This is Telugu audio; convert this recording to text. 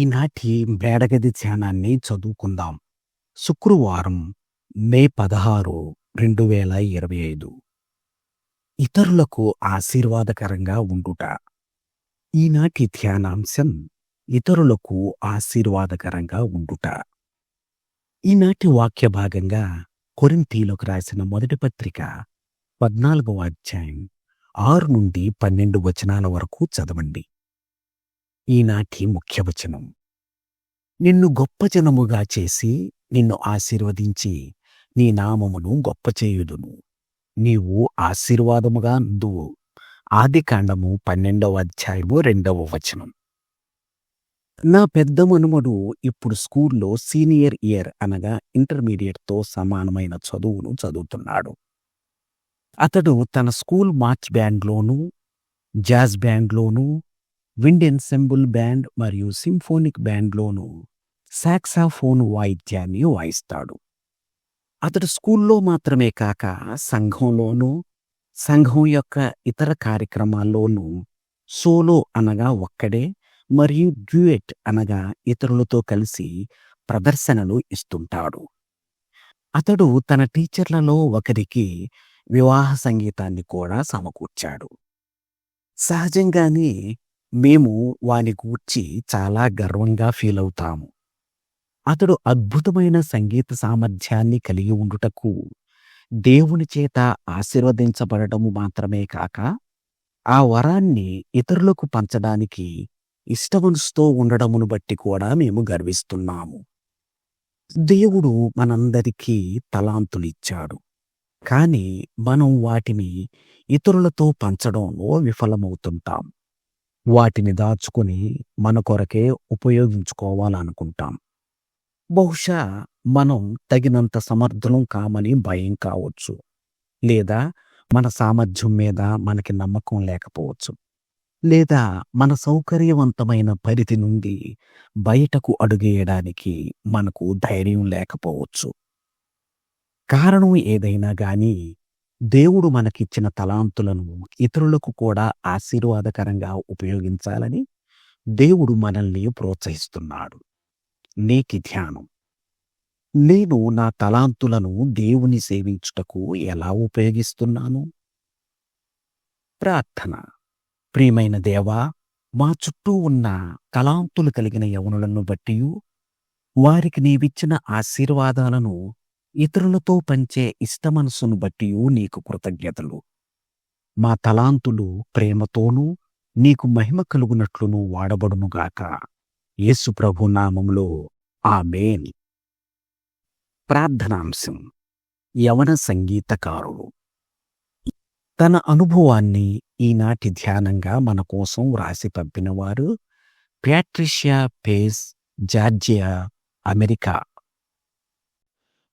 ఈనాటి మేడగది ధ్యానాన్ని చదువుకుందాం. శుక్రవారం మే పదహారు రెండు వేల ఇరవై ఐదు. ఇతరులకు ఆశీర్వాదకరంగా ఉండుట. ఈనాటి ధ్యానాంశం ఇతరులకు ఆశీర్వాదకరంగా ఉండుట. ఈనాటి వాక్య భాగంగా కొరింతీలోకి రాసిన మొదటి పత్రిక పద్నాలుగవ అధ్యాయం ఆరు నుండి పన్నెండు వచనాల వరకు చదవండి. ఈనాటి ముఖ్యవచనం. నిన్ను గొప్ప జనముగా చేసి నిన్ను ఆశీర్వదించి నీ నామమును గొప్ప చేయుదును. నీవు ఆశీర్వాదముగా అందువు ఆది కాండము పన్నెండవ అధ్యాయము రెండవ వచనం. నా పెద్ద మనుమడు ఇప్పుడు స్కూల్లో సీనియర్ ఇయర్ అనగా ఇంటర్మీడియట్తో సమానమైన చదువును చదువుతున్నాడు. అతడు తన స్కూల్ మార్చ్ బ్యాండ్లోనూ జాజ్ బ్యాండ్లోనూ విండ్ ఎన్సెంబుల్ బ్యాండ్ మరియు సింఫోనిక్ బ్యాండ్లోనూ సాక్సాఫోన్ వాయిద్యాన్ని వాయిస్తాడు. అతడు స్కూల్లో మాత్రమే కాక సంఘంలోనూ సంఘం యొక్క ఇతర కార్యక్రమాల్లోనూ సోలో అనగా ఒక్కడే మరియు డ్యూయెట్ అనగా ఇతరులతో కలిసి ప్రదర్శనలు ఇస్తుంటాడు. అతడు తన టీచర్లలో ఒకరికి వివాహ సంగీతాన్ని కూడా సమకూర్చాడు. సహజంగానే మేము వాని గూర్చి చాలా గర్వంగా ఫీల్ అవుతాము. అతడు అద్భుతమైన సంగీత సామర్థ్యాన్ని కలిగి ఉండుటకు దేవుని చేత ఆశీర్వదించబడటము మాత్రమే కాక ఆ వరాన్ని ఇతరులకు పంచడానికి ఇష్టమనసుతో ఉండడమును బట్టి కూడా మేము గర్విస్తున్నాము. దేవుడు మనందరికీ తలాంతులిచ్చాడు. కాని మనం వాటిని ఇతరులతో పంచడంలో విఫలమవుతుంటాం. వాటిని దాచుకుని మన కొరకే ఉపయోగించుకోవాలనుకుంటాం. బహుశా మనం తగినంత సమర్థులం కామని భయం కావచ్చు. లేదా మన సామర్థ్యం మీద మనకి నమ్మకం లేకపోవచ్చు. లేదా మన సౌకర్యవంతమైన పరిధి నుండి బయటకు అడుగేయడానికి మనకు ధైర్యం లేకపోవచ్చు. కారణం ఏదైనా కానీ దేవుడు మనకిచ్చిన తలాంతులను ఇతరులకు కూడా ఆశీర్వాదకరంగా ఉపయోగించాలని దేవుడు మనల్ని ప్రోత్సహిస్తున్నాడు. నీకి ధ్యానం. నేను నా తలాంతులను దేవుని సేవించుటకు ఎలా ఉపయోగిస్తున్నాను? ప్రార్థన. ప్రియమైన దేవా మా చుట్టూ ఉన్న తలాంతులు కలిగిన యవనులను బట్టి వారికి నీవిచ్చిన ఆశీర్వాదాలను ఇతరులతో పంచే ఇష్టమనసును బట్టి నీకు కృతజ్ఞతలు. మా తలాంతులు ప్రేమతోనూ నీకు మహిమ కలుగునట్లును వాడబడునుగాక యేసు ప్రభు నామంలో ఆమెన్. ప్రార్థనాంశం. యవన సంగీతకారుడు. తన అనుభవాన్ని ఈనాటి ధ్యానంగా మన కోసం వ్రాసి పంపినవారు ప్యాట్రిషియా పేస్ జార్జియా అమెరికా.